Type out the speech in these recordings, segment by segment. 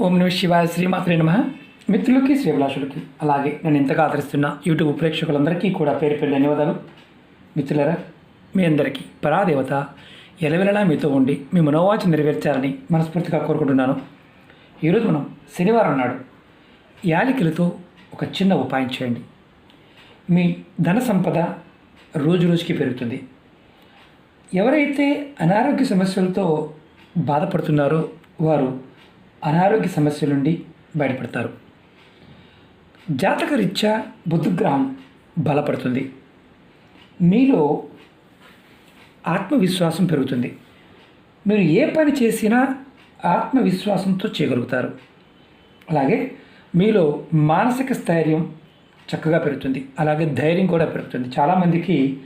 ఓం నమ శివాయ శ్రీమాత్రే నమ. మిత్రులకి శ్రీభిలాషులకి అలాగే నేను ఎంతగా ఆదరిస్తున్న యూట్యూబ్ ప్రేక్షకులందరికీ కూడా పేరు పేరు ధన్యవాదాలు. మిత్రులరా మీ అందరికీ పరాదేవత ఎలవెలలా మీతో ఉండి మీ మనోవాచ నెరవేర్చాలని మనస్ఫూర్తిగా కోరుకుంటున్నాను. ఈరోజు మనం శనివారం నాడు యాలికలతో ఒక చిన్న ఉపాయం చేయండి. మీ ధన సంపద రోజు రోజుకి పెరుగుతుంది. ఎవరైతే అనారోగ్య సమస్యలతో బాధపడుతున్నారో వారు అనారోగ్య సమస్యల నుండి బయటపడతారు. జాతక రీత్యా బుద్ధగ్రహం బలపడుతుంది. మీలో ఆత్మవిశ్వాసం పెరుగుతుంది. మీరు ఏ పని చేసినా ఆత్మవిశ్వాసంతో చేయగలుగుతారు. అలాగే మీలో మానసిక స్థైర్యం చక్కగా పెరుగుతుంది. అలాగే ధైర్యం కూడా పెరుగుతుంది. చాలామందికి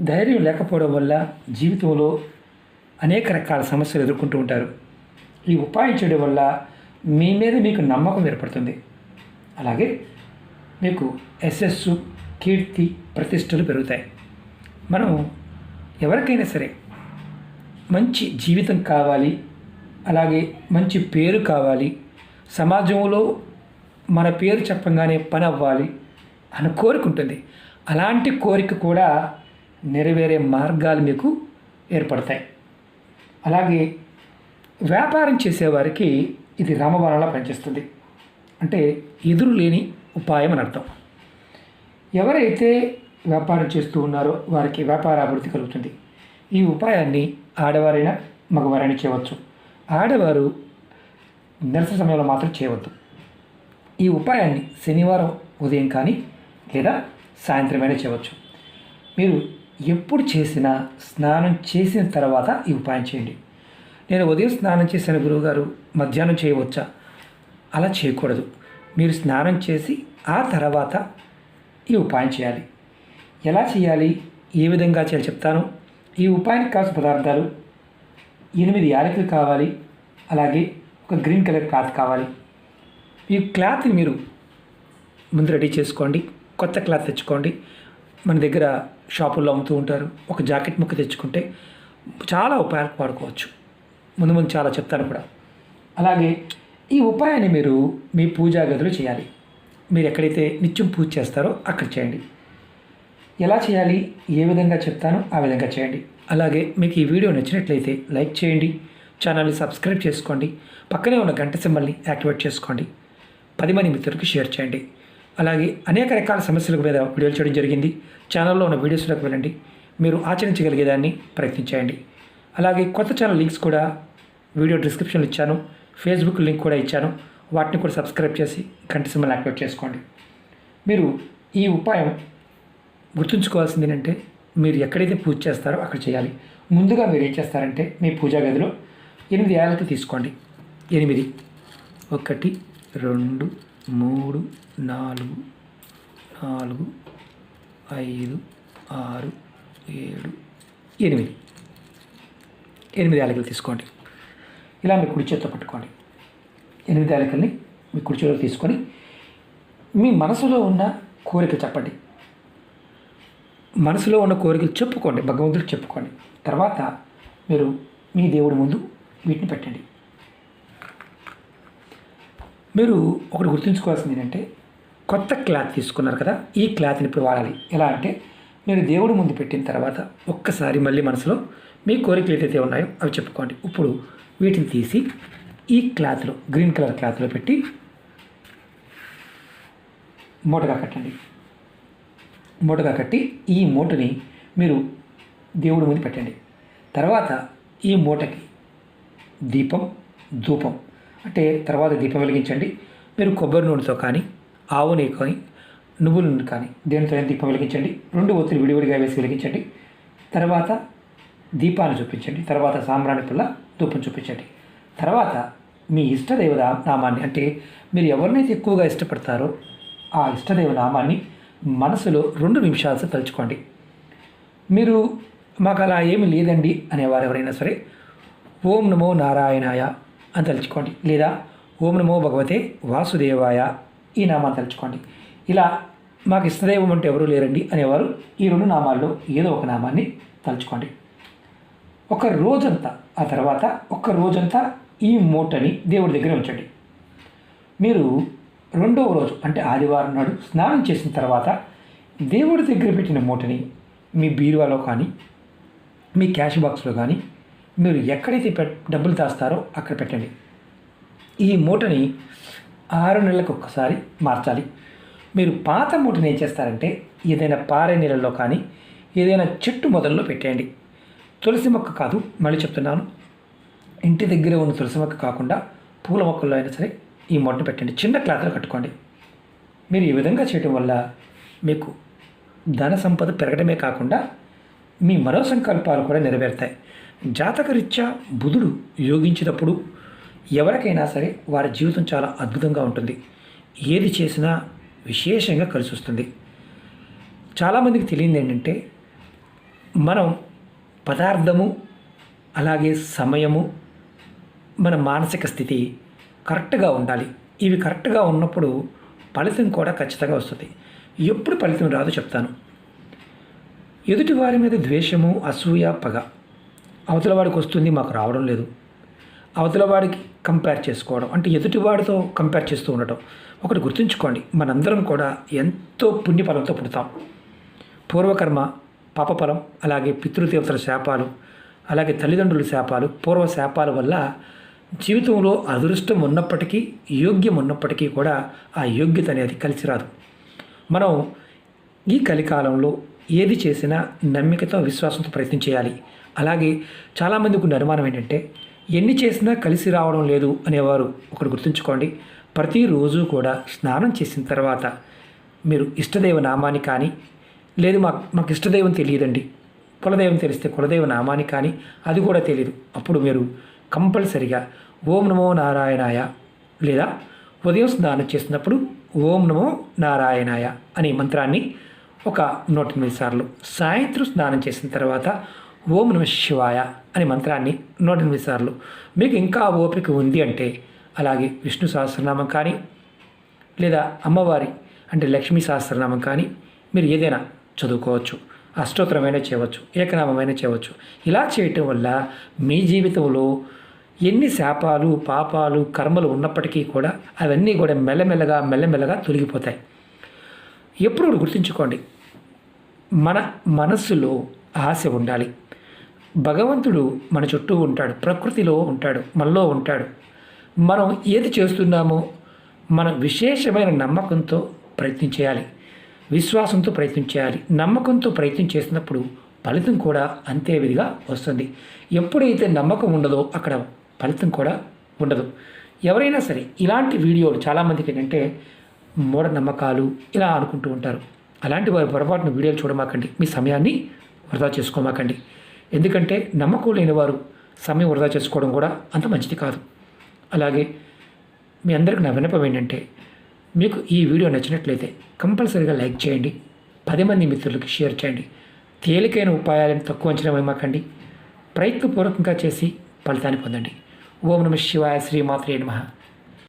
ధైర్యం లేకపోవడం వల్ల జీవితంలో అనేక రకాల సమస్యలు ఎదుర్కొంటూ ఉంటారు. ఈ ఉపాయం చేయడం వల్ల మీ మీద మీకు నమ్మకం ఏర్పడుతుంది. అలాగే మీకు యశస్సు కీర్తి ప్రతిష్టలు పెరుగుతాయి. మనం ఎవరికైనా సరే మంచి జీవితం కావాలి అలాగే మంచి పేరు కావాలి సమాజంలో మన పేరు చెప్పంగానే పని అవ్వాలి అని కోరిక ఉంటుంది అలాంటి కోరిక కూడా నెరవేరే మార్గాలు మీకు ఏర్పడతాయి. అలాగే వ్యాపారం చేసేవారికి ఇది రామబాణంలా పనిచేస్తుంది. అంటే ఎదురు లేని ఉపాయం అని అర్థం. ఎవరైతే వ్యాపారం చేస్తూ ఉన్నారో వారికి వ్యాపార అభివృద్ధి కలుగుతుంది. ఈ ఉపాయాన్ని ఆడవారైనా మగవారైనా చేయవచ్చు. ఆడవారు నిరసన సమయంలో మాత్రం చేయవద్దు. ఈ ఉపాయాన్ని శనివారం ఉదయం కానీ లేదా సాయంత్రమైనా చేయవచ్చు. మీరు ఎప్పుడు చేసినా స్నానం చేసిన తర్వాత ఈ ఉపాయం చేయండి. నేను ఉదయం స్నానం చేసిన గురువుగారు మధ్యాహ్నం చేయవచ్చా? అలా చేయకూడదు. మీరు స్నానం చేసి ఆ తర్వాత ఈ ఉపాయం చేయాలి. ఎలా చేయాలి? ఏ విధంగా చేయాలి చెప్తాను. ఈ ఉపాయానికి కావాల్సిన పదార్థాలు ఎనిమిది యాలకులు కావాలి. అలాగే ఒక గ్రీన్ కలర్ క్లాత్ కావాలి. ఈ క్లాత్ని మీరు ముందు రెడీ చేసుకోండి. కొత్త క్లాత్ తెచ్చుకోండి. మన దగ్గర షాపుల్లో అమ్ముతూ ఉంటారు. ఒక జాకెట్ ముక్క తెచ్చుకుంటే చాలా ఉపాయాలకు వాడుకోవచ్చు. ముందు ముందు చాలా చెప్తాను కూడా. అలాగే ఈ ఉపాయాన్ని మీరు మీ పూజా గదిలో చేయాలి. మీరు ఎక్కడైతే నిత్యం పూజ చేస్తారో అక్కడ చేయండి. ఎలా చేయాలి? ఏ విధంగా చెప్తానో ఆ విధంగా చేయండి. అలాగే మీకు ఈ వీడియో నచ్చినట్లయితే లైక్ చేయండి. ఛానల్ని సబ్స్క్రైబ్ చేసుకోండి. పక్కనే ఉన్న గంట సింబల్ని యాక్టివేట్ చేసుకోండి. పది మంది మిత్రులకు షేర్ చేయండి. అలాగే అనేక రకాల సమస్యల మీద వీడియోలు చేయడం జరిగింది. ఛానల్లో ఉన్న వీడియోస్లోకి వెళ్ళండి. మీరు ఆచరించగలిగేదాన్ని ప్రయత్నించండి అలాగే కొత్త ఛానల్ లింక్స్ కూడా వీడియో డిస్క్రిప్షన్ ఇచ్చాను. ఫేస్బుక్ లింక్ కూడా ఇచ్చాను. వాటిని కూడా సబ్స్క్రైబ్ చేసి గంట సింబల్ యాక్టివేట్ చేసుకోండి. మీరు ఈ ఉపాయం గుర్తుంచుకోవాల్సింది ఏంటంటే మీరు ఎక్కడైతే పూజ చేస్తారో అక్కడ చేయాలి. ముందుగా మీరు ఏం చేస్తారంటే మీ పూజా గదిలో ఎనిమిది ఏళ్ళకి తీసుకోండి. ఎనిమిది. ఒకటి రెండు మూడు నాలుగు నాలుగు ఐదు ఆరు ఏడు ఎనిమిది. ఎనిమిది యాలకులు తీసుకోండి. ఇలా మీ కుడి చేతితో పట్టుకోండి. ఎనిమిది యాలకుల్ని మీ కుడి చేతిలో తీసుకొని మీ మనసులో ఉన్న కోరిక చెప్పండి. మనసులో ఉన్న కోరికలు చెప్పుకోండి భగవంతుడికి చెప్పుకోండి. తర్వాత మీరు మీ దేవుడి ముందు వీటిని పెట్టండి. మీరు ఒకటి గుర్తుంచుకోవాల్సింది ఏంటంటే కొత్త క్లాత్ తీసుకున్నారు కదా ఈ క్లాత్ని ఇప్పుడు వాడాలి. ఎలా అంటే మీరు దేవుడి ముందు పెట్టిన తర్వాత ఒక్కసారి మళ్ళీ మనసులో మీ కోరికలు ఏదైతే ఉన్నాయో అవి చెప్పుకోండి. ఇప్పుడు వీటిని తీసి ఈ క్లాత్లో గ్రీన్ కలర్ క్లాత్లో పెట్టి మూటగా కట్టండి. మూటగా కట్టి ఈ మూటని మీరు దేవుడి ముందు పెట్టండి. తర్వాత ఈ మూటకి దీపం ధూపం అంటే తర్వాత దీపం వెలిగించండి. మీరు కొబ్బరి నూనెతో కానీ ఆవు నెయ్యి కానీ నువ్వుల నూనె కానీ దేనితో దీపం వెలిగించండి. రెండు ఒత్తిడి విడివిడిగా వేసి వెలిగించండి. తర్వాత దీపాన్ని చూపించండి. తర్వాత సాంబ్రాణి పుల్ల ధూపం చూపించండి. తర్వాత మీ ఇష్టదైవ నామాన్ని అంటే మీరు ఎవరినైతే ఎక్కువగా ఇష్టపడతారో ఆ ఇష్టదైవ నామాన్ని మనసులో రెండు నిమిషాలు తలుచుకోండి. మీరు మాకు అలా ఏమి లేదండి అనేవారు ఎవరైనా సరే ఓం నమో నారాయణాయ అని తలుచుకోండి. లేదా ఓం నమో భగవతే వాసుదేవాయ ఈ నామాన్ని తలుచుకోండి. ఇలా మాకు ఇష్టదైవం అంటే ఎవరు లేరండి అనేవారు ఈ రెండు నామాల్లో ఏదో ఒక నామాన్ని తలుచుకోండి. ఒక రోజంతా ఆ తర్వాత ఒక రోజంతా ఈ మూటని దేవుడి దగ్గర ఉంచండి. మీరు రెండవ రోజు అంటే ఆదివారం నాడు స్నానం చేసిన తర్వాత దేవుడి దగ్గర పెట్టిన మూటని మీ బీరువాలో కానీ మీ క్యాష్ బాక్స్లో కానీ మీరు ఎక్కడైతే పె డబ్బులు దాస్తారో అక్కడ పెట్టండి. ఈ మూటని ఆరు నెలలకు ఒక్కసారి మార్చాలి. మీరు పాత మూటని ఏం చేస్తారంటే ఏదైనా పారే నీళ్ళల్లో కానీ ఏదైనా చెట్టు మొదల్లో పెట్టేయండి. తులసి మొక్క కాదు మళ్ళీ చెప్తున్నాను. ఇంటి దగ్గర ఉన్న తులసి మొక్క కాకుండా పూల మొక్కల్లో అయినా సరే ఈ మొట్టను పెట్టండి. చిన్న క్లాత్లో కట్టుకోండి. మీరు ఈ విధంగా చేయడం వల్ల మీకు ధన సంపద పెరగడమే కాకుండా మీ మరో సంకల్పాలు కూడా నెరవేరుతాయి. జాతకరీత్యా బుధుడు యోగించినప్పుడు ఎవరికైనా సరే వారి జీవితం చాలా అద్భుతంగా ఉంటుంది. ఏది చేసినా విశేషంగా కలిసి వస్తుంది. చాలామందికి తెలియదు ఏంటంటే మనం పదార్థము అలాగే సమయము మన మానసిక స్థితి కరెక్ట్గా ఉండాలి. ఇవి కరెక్ట్గా ఉన్నప్పుడు ఫలితం కూడా ఖచ్చితంగా వస్తుంది. ఎప్పుడు ఫలితం రాదో చెప్తాను. ఎదుటి వారి మీద ద్వేషము అసూయ పగ అవతల వాడికి వస్తుంది మాకు రావడం లేదు. అవతల వాడికి కంపేర్ చేసుకోవడం అంటే ఎదుటివాడితో కంపేర్ చేస్తూ ఉండటం. ఒకటి గుర్తుంచుకోండి మనందరం కూడా ఎంతో పుణ్యఫలంతో పుడతాం. పూర్వకర్మ పాపఫలం అలాగే పితృదేవతల శాపాలు అలాగే తల్లిదండ్రుల శాపాలు పూర్వ శాపాల వల్ల జీవితంలో అదృష్టం ఉన్నప్పటికీ యోగ్యం ఉన్నప్పటికీ కూడా ఆ యోగ్యత అనేది కలిసి రాదు మనం ఈ కలికాలంలో ఏది చేసినా నమ్మికతో విశ్వాసంతో ప్రయత్నం చేయాలి. అలాగే చాలామందికి ఉన్న అనుమానం ఏంటంటే ఎన్ని చేసినా కలిసి రావడం లేదు అనేవారు ఒకటి గుర్తుంచుకోండి. ప్రతిరోజు కూడా స్నానం చేసిన తర్వాత మీరు ఇష్టదేవ నామాన్ని కానీ లేదు మాకు మాకు ఇష్టదైవం తెలియదండి. కులదైవం తెలిస్తే కులదైవ నామాని కానీ అది కూడా తెలియదు. అప్పుడు మీరు కంపల్సరిగా ఓం నమో నారాయణాయ లేదా ఉదయం స్నానం చేసినప్పుడు ఓం నమో నారాయణాయ అనే మంత్రాన్ని ఒక నూట ఎనిమిది సార్లు సాయంత్రం స్నానం చేసిన తర్వాత ఓం నమ శివాయ అనే మంత్రాన్ని నూట ఎనిమిది సార్లు. మీకు ఇంకా ఓపిక ఉంది అంటే అలాగే విష్ణు సహస్రనామం కానీ లేదా అమ్మవారి అంటే లక్ష్మీ సహస్రనామం కానీ మీరు ఏదైనా చదువుకోవచ్చు అష్టోత్తరమైన చేయవచ్చు ఏకనామమైన చేయవచ్చు. ఇలా చేయటం వల్ల మీ జీవితంలో ఎన్ని శాపాలు పాపాలు కర్మలు ఉన్నప్పటికీ కూడా అవన్నీ కూడా మెల్లమెల్లగా మెల్లమెల్లగా తొలగిపోతాయి. ఎప్పుడు గుర్తుంచుకోండి. మన మనస్సులో ఆశ ఉండాలి. భగవంతుడు మన చుట్టూ ఉంటాడు ప్రకృతిలో ఉంటాడు మనలో ఉంటాడు. మనం ఏది చేస్తున్నామో మనం విశేషమైన నమ్మకంతో ప్రయత్నం చేయాలి. విశ్వాసంతో ప్రయత్నం చేయాలి. నమ్మకంతో ప్రయత్నం చేసినప్పుడు ఫలితం కూడా అంతే విధిగా వస్తుంది. ఎప్పుడైతే నమ్మకం ఉండదో అక్కడ ఫలితం కూడా ఉండదు. ఎవరైనా సరే ఇలాంటి వీడియోలు చాలామందికి ఏంటంటే మూఢనమ్మకాలు ఇలా అనుకుంటూ ఉంటారు. అలాంటి వారి పొరపాటున వీడియోలు చూడమాకండి. మీ సమయాన్ని వృధా చేసుకోమాకండి. ఎందుకంటే నమ్మకం లేని వారు సమయం వృధా చేసుకోవడం కూడా అంత మంచిది కాదు. అలాగే మీ అందరికి నా వినపం ఏంటంటే మీకు ఈ వీడియో నచ్చినట్లయితే కంపల్సరీగా లైక్ చేయండి. పది మంది మిత్రులకి షేర్ చేయండి. తేలికైన ఉపాయాలను తక్కువ అంచనా వేమాకండి ప్రయత్నపూర్వకంగా చేసి ఫలితాన్ని పొందండి. ఓం నమ శివాయ శ్రీమాత్రే నమః.